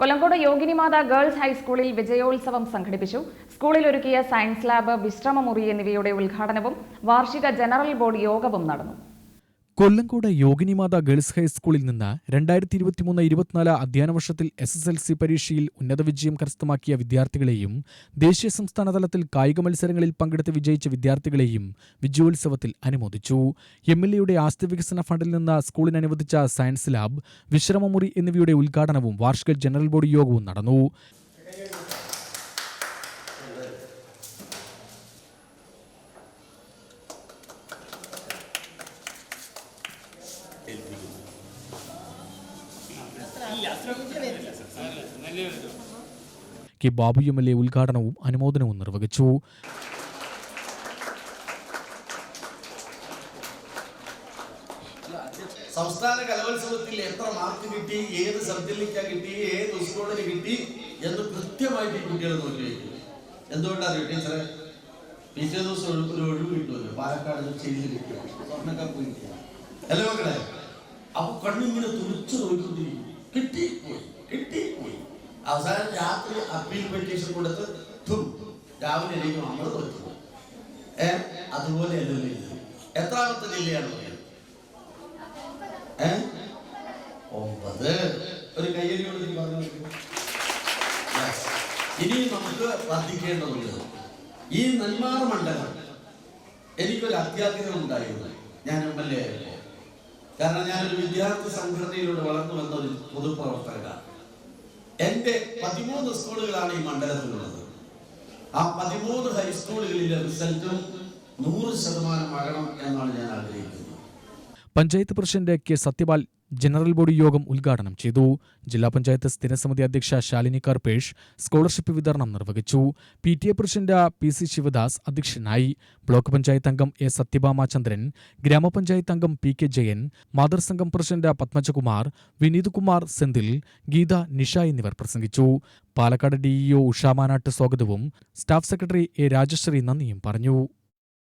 Kollengode യോഗിനിമാത girls ഹൈസ്കൂളിൽ വിജയോത്സവം സംഘടിപ്പിച്ചു. സ്കൂളിൽ ഒരുക്കിയ സയൻസ് ലാബ് വിശ്രമമുറി എന്നിവയുടെ ഉദ്ഘാടനവും വാർഷിക ജനറൽ ബോർഡ് യോഗവും നടന്നു. കൊല്ലങ്കോട് യോഗിനിമാത ഗേൾസ് ഹൈസ്കൂളിൽ നിന്ന് രണ്ടായിരത്തി ഇരുപത്തിമൂന്ന് ഇരുപത്തിനാല് അധ്യയന വർഷത്തിൽ എസ് എസ് എൽ സി പരീക്ഷയിൽ ഉന്നത വിജയം കരസ്ഥമാക്കിയ വിദ്യാർത്ഥികളെയും ദേശീയ സംസ്ഥാന തലത്തിൽ കായിക മത്സരങ്ങളിൽ പങ്കെടുത്ത് വിജയിച്ച വിദ്യാർത്ഥികളെയും വിജയോത്സവത്തിൽ അനുമോദിച്ചു. എം എൽ എയുടെ ആസ്തി വികസന ഫണ്ടിൽ നിന്ന് സ്കൂളിന് അനുവദിച്ച സയൻസ് ലാബ് വിശ്രമമുറി എന്നിവയുടെ ഉദ്ഘാടനവും വാർഷിക ജനറൽ ബോഡി യോഗവും നടന്നു. K Babu M L A ഉദ്ഘാടനവും അനുമോദനവും നിർവഹിച്ചു. സംസ്ഥാന കലോത്സവത്തിൽ എത്ര മാർക്ക് കിട്ടി ഏത് സബ്ജക്റ്റിലേക്കാണ് കിട്ടി ഏത് സ്കൂളിന് കിട്ടി എന്ന് കൃത്യമായിട്ട് ഈ കുട്ടികൾ നോക്കി വയ്ക്കും എന്തുകൊണ്ടാണ് ടീച്ചറെ പിറ്റേ ദിവസം ഒഴിവ് കിട്ടുമല്ലോ. പാലക്കാട് ചെയ്ത് കിട്ടും. സ്വർണക്കപ്പ് കിട്ടിയ. അല്ലേ മക്കളെ? അപ്പൊ കണ്ണിങ്ങനെ തുറച്ചു നോക്കിക്കൊണ്ടിരിക്കും കിട്ടി പോയി കിട്ടി പോയി അവസാനം രാത്രി അപ്പീൽ പെറ്റീഷൻ കൊടുത്ത് തും രാവിലെ എനിക്ക് നമ്മൾ തോറ്റു ഏ? അതുപോലെ അല്ലല്ലോ ഇത്. എത്രാമത്തെ ജില്ലയാണ് ഏ? ഒമ്പത്. ഒരു കയ്യടിയോട് പറഞ്ഞു. ഇനി നമുക്ക് വർദ്ധിക്കേണ്ടതുണ്ട്. ഈ നെന്മാറ മണ്ഡലം എനിക്കൊരു അത്യാഗ്രഹം ഉണ്ടായിരുന്നു. ഞാൻ എം എൽ എ ആയപ്പോ കാരണം ഞാനൊരു വിദ്യാർത്ഥി സംഘടനയിലൂടെ വളർന്നു വന്ന ഒരു പൊതുപ്രവർത്തകനാണ്. എന്റെ പതിമൂന്ന് സ്കൂളുകളാണ് ഈ മണ്ഡലത്തിലുള്ളത്. ആ പതിമൂന്ന് ഹൈസ്കൂളുകളിലെ റിസൾട്ടും നൂറ് ശതമാനമാകണം എന്നാണ് ഞാൻ ആഗ്രഹിക്കുന്നത്. Panchayat president K Sathyapal general body യോഗം ഉദ്ഘാടനം ചെയ്തു. ജില്ലാ പഞ്ചായത്ത് സ്ഥിരസമിതി അധ്യക്ഷ ശാലിനി കർപേഷ് സ്കോളർഷിപ്പ് വിതരണം നിർവഹിച്ചു. P T A president P C Sivadas അധ്യക്ഷനായി. ബ്ലോക്ക് പഞ്ചായത്ത് അംഗം എ സത്യഭാമാചന്ദ്രൻ ഗ്രാമപഞ്ചായത്ത് അംഗം പി കെ ജയൻ മാതൃസംഘം പ്രസിഡന്റ് പത്മജകുമാർ വിനീത് കുമാർ സെന്തിൽ ഗീത നിഷ എന്നിവർ പ്രസംഗിച്ചു. പാലക്കാട് ഡിഇഒ ഉഷാമാനാട്ട് സ്വാഗതവും സ്റ്റാഫ് സെക്രട്ടറി എ രാജശ്രീ നന്ദിയും പറഞ്ഞു.